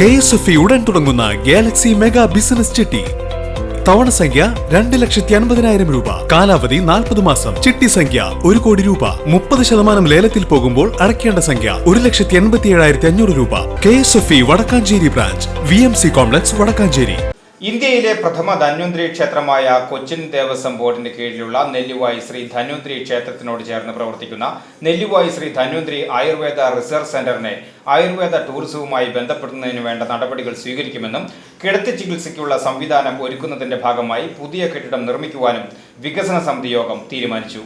K S F ഉടൻ തുടങ്ങുന്ന Galaxy mega business ചിട്ടി. തവണ സംഖ്യ രണ്ട് ലക്ഷത്തി അൻപതിനായിരം രൂപ. കാലാവധി നാൽപ്പത് മാസം. ചിട്ടി സംഖ്യ ഒരു കോടി രൂപ. മുപ്പത് ശതമാനം ലേലത്തിൽ പോകുമ്പോൾ അടയ്ക്കേണ്ട സംഖ്യ ഒരു ലക്ഷത്തി എൺപത്തി ഏഴായിരത്തി അഞ്ഞൂറ് രൂപ. K S F E Vadakkanchery branch. V M C complex Vadakkanchery. ഇന്ത്യയിലെ പ്രഥമ ധന്വന്തരി ക്ഷേത്രമായ കൊച്ചിൻ ദേവസ്വം ബോർഡിന് കീഴിലുള്ള നെല്ലുവായി ശ്രീ ധന്വന്തരി ക്ഷേത്രത്തിനോട് ചേർന്ന് പ്രവർത്തിക്കുന്ന നെല്ലുവായി ശ്രീ ധന്വന്തരി ആയുർവേദ റിസർച്ച് സെന്ററിനെ ആയുർവേദ ടൂറിസവുമായി ബന്ധപ്പെടുന്നതിന് വേണ്ട നടപടികൾ സ്വീകരിക്കുമെന്നും കിടത്തി ചികിത്സയ്ക്കുള്ള സംവിധാനം ഒരുക്കുന്നതിന്റെ ഭാഗമായി പുതിയ കെട്ടിടം നിർമ്മിക്കുവാനും വികസന സമിതി യോഗം തീരുമാനിച്ചു.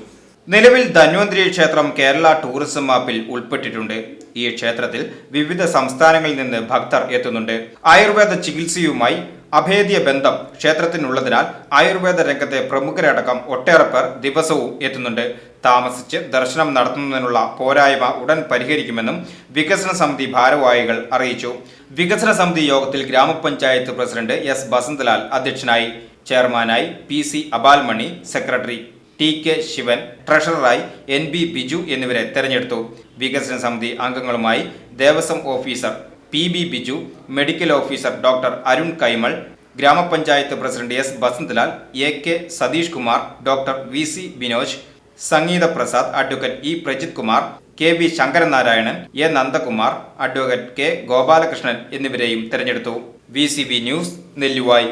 നിലവിൽ ധന്വന്തരി ക്ഷേത്രം കേരള ടൂറിസം മാപ്പിൽ ഉൾപ്പെട്ടിട്ടുണ്ട്. ഈ ക്ഷേത്രത്തിൽ വിവിധ സംസ്ഥാനങ്ങളിൽ നിന്ന് ഭക്തർ എത്തുന്നുണ്ട്. ആയുർവേദ ചികിത്സയുമായി അഭേദ്യ ബന്ധം ക്ഷേത്രത്തിനുള്ളതിനാൽ ആയുർവേദ രംഗത്തെ പ്രമുഖരടക്കം ഒട്ടേറെ പേർ ദിവസവും എത്തുന്നുണ്ട്. താമസിച്ച് ദർശനം നടത്തുന്നതിനുള്ള പോരായ്മ ഉടൻ പരിഹരിക്കുമെന്നും വികസന സമിതി ഭാരവാഹികൾ അറിയിച്ചു. വികസന സമിതി യോഗത്തിൽ ഗ്രാമപഞ്ചായത്ത് പ്രസിഡന്റ് എസ് ബസന്തലാൽ അധ്യക്ഷനായി ചെയർമാനായി P C Abalmani secretary T K Sivan ട്രഷററായി N B Biju എന്നിവരെ തെരഞ്ഞെടുത്തു. വികസന സമിതി അംഗങ്ങളുമായി Devaswom officer P B Biju medical officer doctor Arun Kaimal ഗ്രാമപഞ്ചായത്ത് president S Basanthlal A K Satheesh Kumar doctor V C Binoj Sangeetha Prasad advocate E Prajith Kumar K V Sankaranarayanan A Nandakumar advocate K Gopalakrishnan എന്നിവരെയും തെരഞ്ഞെടുത്തു. V news Nelluvai.